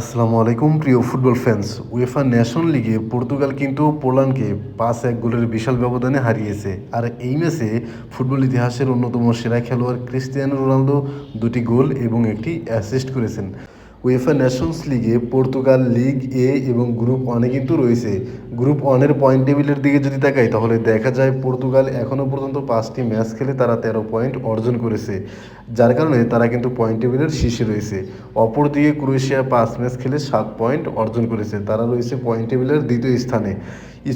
আসসালামু আলাইকুম, প্রিয় ফুটবল ফ্যান্স উয়েফা ন্যাশনাল লিগে পর্তুগাল কিন্তু পোল্যান্ডকে পাঁচ এক গোলের বিশাল ব্যবধানে হারিয়েছে। আর এই ম্যাচে ফুটবল ইতিহাসের অন্যতম সেরা খেলোয়াড় ক্রিস্টিয়ানো রোনালদো দুটি গোল এবং একটি অ্যাসিস্ট করেছেন। উয়েফা ন্যাশনস লিগে পর্তুগাল লিগ এ এবং গ্রুপ ওয়ানে কিন্তু রয়েছে। গ্রুপ ওয়ানের পয়েন্ট টেবিলের দিকে যদি তাকাই, তাহলে দেখা যায় পর্তুগাল এখনও পর্যন্ত পাঁচটি ম্যাচ খেলে তারা তেরো পয়েন্ট অর্জন করেছে। যার কারণে তারা কিন্তু পয়েন্ট টেবিলের শীর্ষে রয়েছে। অপরদিকে ক্রোয়েশিয়া পাঁচ ম্যাচ খেলে সাত পয়েন্ট অর্জন করেছে। তারা রয়েছে পয়েন্ট টেবিলের দ্বিতীয় স্থানে।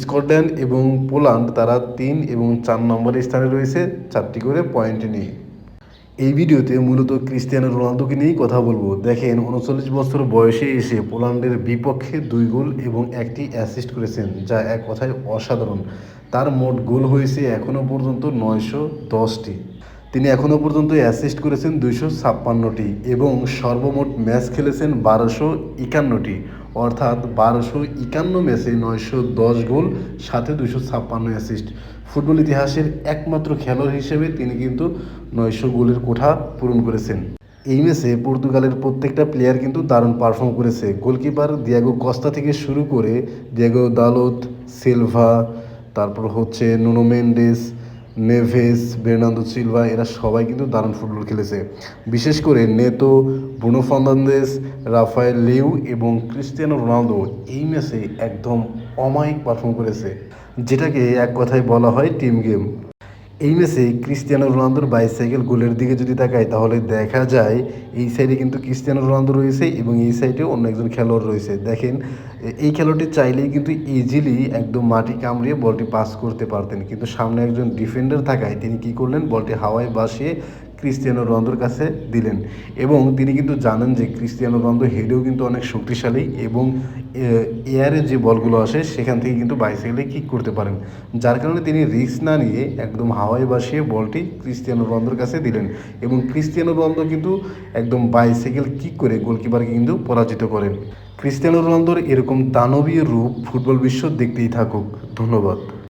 স্কটল্যান্ড এবং পোল্যান্ড তারা তিন এবং চার নম্বরের স্থানে রয়েছে। চারটি করে পয়েন্ট নিয়ে। এই ভিডিওতে মূলত ক্রিস্টিয়ানো রোনালদোকে নিয়েই কথা বলব। দেখেন, উনচল্লিশ বছর বয়সে এসে পোল্যান্ডের বিপক্ষে দুই গোল এবং একটি অ্যাসিস্ট করেছেন, যা এক কথায় অসাধারণ। তার মোট গোল হয়েছে এখনও পর্যন্ত নয়শো দশটি। তিনি এখনও পর্যন্ত অ্যাসিস্ট করেছেন দুইশো ছাপ্পান্নটি এবং সর্বমোট ম্যাচ খেলেছেন বারোশো একান্নটি। অর্থাৎ বারোশো একান্ন ম্যাচে নয়শো দশ গোল, সাথে দুশো ছাপ্পান্ন অ্যাসিস্ট ফুটবল ইতিহাসের একমাত্র খেলোয়াড় হিসেবে তিনি কিন্তু নয়শো গোলের কোঠা পূরণ করেছেন। এই ম্যাচে পর্তুগালের প্রত্যেকটা প্লেয়ার কিন্তু দারুণ পারফর্ম করেছে। গোলকিপার দিয়াগো কস্তা থেকে শুরু করে দিয়াগো দালত সিলভা, তারপর হচ্ছে Nuno Mendes Neves Bernardo Silva, এরা সবাই কিন্তু দারুণ ফুটবল খেলেছে। বিশেষ করে Neto, Bruno Fernandes Rafael Leao এবং ক্রিস্টিয়ানো রোনালদো এই ম্যাচে একদম অমায়িক পারফর্ম করেছে, যেটাকে এক কথায় বলা হয় টিম গেম। এই ম্যাচে ক্রিস্টিয়ানো রোনালদোর বাইসাইকেল গোলের দিকে যদি তাকাই তাহলে দেখা যায় এই সাইডে কিন্তু ক্রিস্টিয়ানো রোনালদো রয়েছে এবং এই সাইডে অন্য একজন খেলোয়াড় রয়েছে। দেখেন এই খেলোয়াড়টি চাইলেই কিন্তু ইজিলি একদম মাটি কামড়িয়ে বলটি পাস করতে পারতেন। কিন্তু সামনে একজন ডিফেন্ডার থাকায় তিনি কি করলেন? বলটি হাওয়ায় বাসিয়ে ক্রিস্টিয়ানো রোনালদোর কাছে দিলেন। এবং তিনি কিন্তু জানেন যে ক্রিস্টিয়ানো রোনালদো হেডেও কিন্তু অনেক শক্তিশালী এবং এয়ারে যে বলগুলো আসে, সেখান থেকে কিন্তু বাইসাইকেলে কিক করতে পারেন। যার কারণে তিনি রিস্ক না নিয়ে একদম হাওয়ায় বাসিয়ে বলটি ক্রিস্টিয়ানো রোনালদোর কাছে দিলেন। এবং ক্রিস্টিয়ানো রোনালদো কিন্তু একদম বাইসাইকেল কিক করে গোলকিপারকে কিন্তু পরাজিত করেন। ক্রিস্টিয়ানো রোনালদোর এরকম দানবীয় রূপ ফুটবল বিশ্ব দেখতেই থাকুক। ধন্যবাদ।